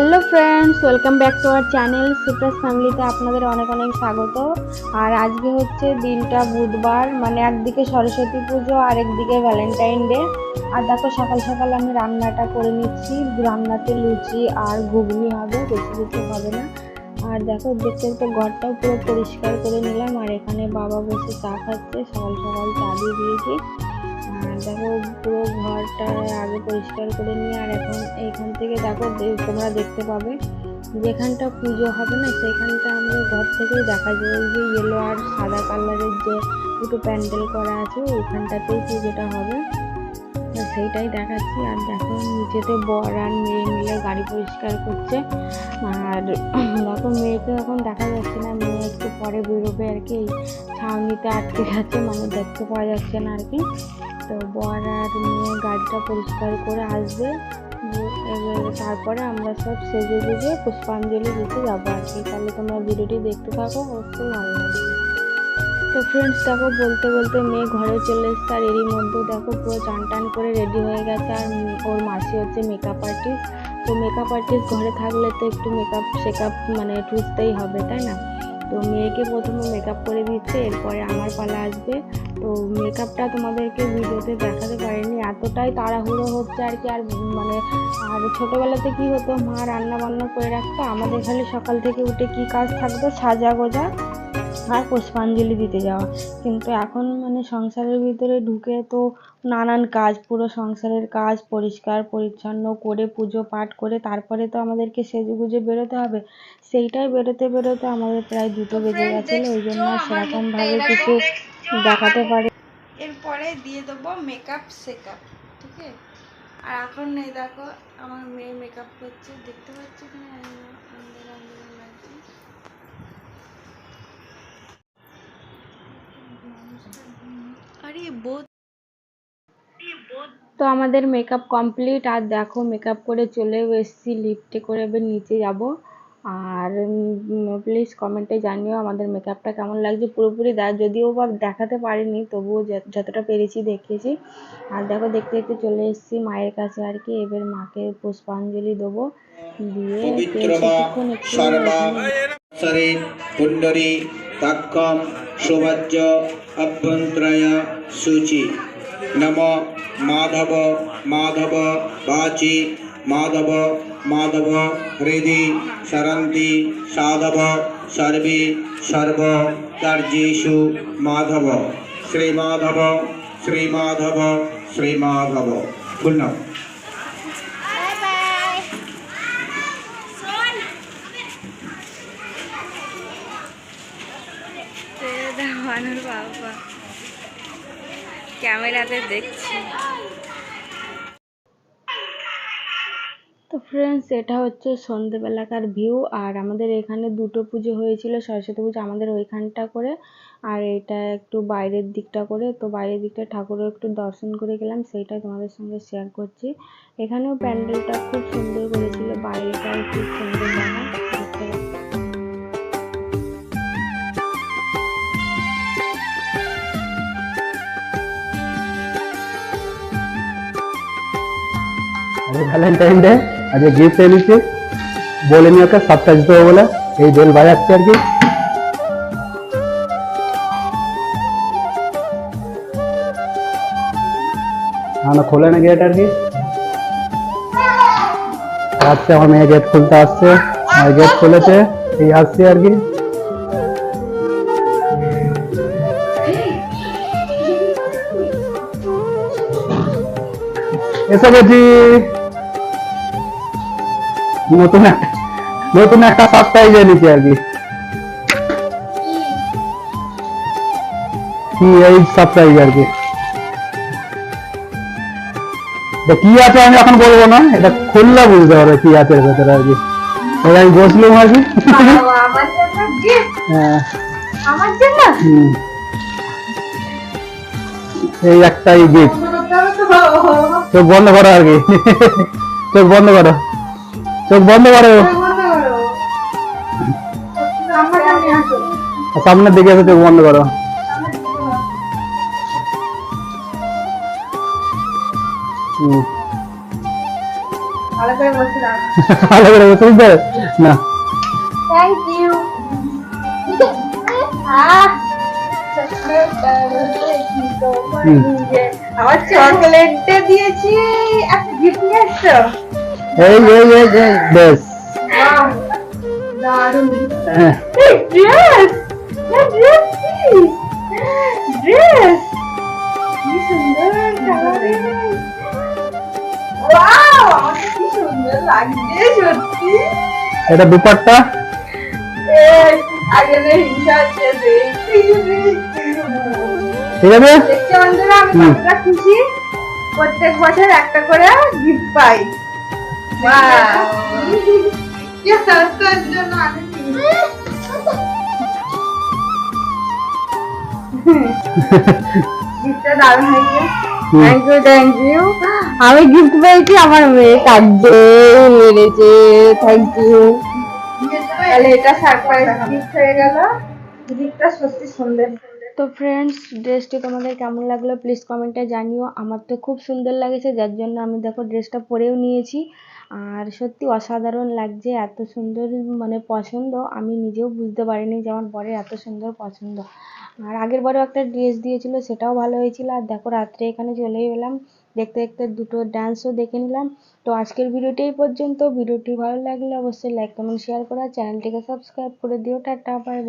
Hello friends welcome back to our channel সিপ্রাস ফ্যামিলিতে আপনাদের অনেক অনেক স্বাগত। আর আজকে হচ্ছে দিনটা বুধবার মানে একদিকে সরস্বতী পুজো আর একদিকে ভ্যালেন্টাইন ডে আর দেখো, সকাল সকাল আমি রান্নাটা করে নিচ্ছি। রান্নাতে লুচি আর ঘুগনি হবে, বেশি কিছু হবে না। আর দেখো, দেখতে দেখতে ঘরটাও পুরো পরিষ্কার করে নিলাম। আর এখানে বাবা বসে চা খাচ্ছে, সকাল সকাল চা দিয়ে দিয়েছি। দেখো, পুরো ঘরটা আগে পরিষ্কার করে নিয়ে, আর এখন এইখান থেকে দেখো তোমরা দেখতে পাবে যেখানটা পুজো হবে না, সেখানটা আমাদের ঘর থেকেই দেখা যায়। ওই যে ইয়েলো আর সাদা কালারের যে দুটো প্যান্ডেল করা আছে, ওইখানটাতেই পুজোটা হবে। সেইটাই দেখাচ্ছি। আর দেখো, নিচেতে বর আর মেয়ে মিলে গাড়ি পরিষ্কার করছে। আর দেখো মেয়েকে এখন দেখা যাচ্ছে না। পরে বেরোবে আর কি। ছাউনিতে আটকে গেছে মানে দেখতে পাওয়া যাচ্ছে না আর কি। তো বর আর মেয়ে গাড়িটা পরিষ্কার করে আসবে। তারপরে আমরা সব সেজে গুজে পুষ্পাঞ্জলি দিতে যাব আর কি। তাহলে তোমরা ভিডিওটি দেখতে থাকো, অবশ্যই ভালো লাগবে। তো ফ্রেন্ডস দেখো, বলতে বলতে মেয়ে ঘরে চলে এসছে আর এরই মধ্যে দেখো পুরো চান টান করে রেডি হয়ে গেছে। আর ওর মাসি হচ্ছে মেকআপ আর্টিস্ট তো মেকআপ আর্টিস্ট ঘরে থাকলে তো একটু মেকআপ শেকআপ মানে টুসতেই হবে, তাই না? তো মেয়েকে প্রথমে মেকআপ করে দিচ্ছে, এরপরে আমার পালা আসবে। তো মেকআপটা তোমাদেরকে ভিডিওতে দেখাতে পারিনি, এতটাই তাড়াহুড়ো হচ্ছে আর কি। আর মানে আর ছোটোবেলাতে কি হতো, মা রান্না বান্না করে রাখতো, আমাদের খালি সকাল থেকে উঠে কি কাজ থাকতো সাজা গোজা আর পুষ্পাঞ্জলি দিতে যাওয়া। কিন্তু এখন মানে সংসারের ভিতরে ঢুকে তো নানান কাজ পুরো সংসারের কাজ পরিষ্কার পরিচ্ছন্ন করে পুজো পাঠ করে তারপরে তো আমাদেরকে সেজে গুজে বেরোতে হবে। সেইটাই বেরোতে বেরোতে আমাদের প্রায় দুটো বেজে গেছিল ওই জন্য সেরকমভাবে কিছু দেখাতে পারি এরপরে দিয়ে দেবো মেকআপ সেকআপ ঠিক আছে? আর এখন এই দেখো আমার মেয়ে মেকআপ করছে দেখতে পাচ্ছি কি না জানি না, আন্দার আন্দার লাগছে আরে বোধ তো আমাদের মেকআপ কমপ্লিট আর দেখো মেকআপ করে চলেও এসেছি লিফটে করে এবার নিচে যাব। আর প্লিজ কমেন্টে জানিও আমাদের মেকআপটা কেমন লাগছে পুরোপুরি দা যদিও বা দেখাতে পারিনি তবুও যতটা পেরেছি দেখিয়েছি আর দেখো দেখতে দেখতে চলে এসেছি মায়ের কাছে আর কি এবার মাকে পুষ্পাঞ্জলি দেবো। দিয়ে কিছুক্ষণ একটু अभ्यंतरय सूची। नम माधव माधव, वाचि, माधव माधव हृदय सरंति साधव, सर्वे, सर्व कर्जेशु माधव। श्रीमाधव श्रीमाधव श्रीमाधव। पुनः পূর্ণ মানুষ বাবা। ক্যামেরাতে দেখছি। তো ফ্রেন্ডস এটা হচ্ছে সন্ধেবেলাকার ভিউ আর আমাদের এখানে দুটো পুজো হয়েছিল, সরস্বতী পুজো আমাদের ওইখানটা করে, আর এটা একটু বাইরের দিকটা করে। তো বাইরের দিকটা ঠাকুরও একটু দর্শন করে গেলাম, সেইটাই তোমাদের সঙ্গে শেয়ার করছি। এখানেও প্যান্ডেলটা খুব সুন্দর করেছিল আজকে ভ্যালেন্টাইন ডে আজকে গিফট এনেছি বলিনি ওকে সারপ্রাইজ দেবো বলে। এই বেল বাজাচ্ছে আর কি। না খোলে না গেট আর কি। আসছে আমার মেয়ে গেট খুলতে আসছে। আর গেট খুলেছে, এই আসছে আর কি। এসে গেছি নতুন একটা নতুন একটা সারপ্রাইজ এনেছি আর কি। কি এই সারপ্রাইজ আর কি। কি আছে আমি এখন বলব না এটা খুললে বুঝতে পারবে কি আছে এর ভেতরে আর কি। এবার আমি বসলাম আর কি। হ্যাঁ। এই একটাই গিফট চোখ বন্ধ করো আর কি। চোখ বন্ধ করো। চোখ বন্ধ করো। সামনের দিকে এসে চোখ বন্ধ করো। ভালো করে বসে ভালো করে বসে না থ্যাংক ইউ। আমার চকলেটটা দিয়েছি। একটা গিফট নিয়ে আসছো এই এই এই এই, বেশ। এটা দুপাট্টা? ঠিক আছে? খুশি। প্রত্যেক বছর একটা করে গিফট পাই। আমি গিফট পেয়েছি আমার মেয়ে কাঁদছে মেরেছে থ্যাংক ইউ তাহলে এটা সারপ্রাইজ গিফট হয়ে গেল সত্যি সুন্দর তো ফ্রেন্ডস ড্রেসটি তোমাদের কেমন লাগল? প্লিজ কমেন্টে জানিও। আমার তো খুব সুন্দর লাগেছে, যার জন্য আমি দেখো ড্রেসটা পরেও নিয়েছি। আর সত্যি অসাধারণ লাগছে, এত সুন্দর মানে পছন্দ, আমি নিজেও বুঝতে পারিনি যে আমার বরের এত সুন্দর পছন্দ। আর আগের বারেও একটা ড্রেস দিয়েছিল, সেটাও ভালো হয়েছিল। আর দেখো, রাত্রে এখানে চলে এলাম, দেখতে দেখতে দুটো ডান্সও দেখে নিলাম। তো আজকের ভিডিওটি এই পর্যন্ত। ভিডিওটি ভালো লাগলে অবশ্যই লাইক কমেন্ট শেয়ার করা চ্যানেলটিকে সাবস্ক্রাইব করে দিও। Tata bye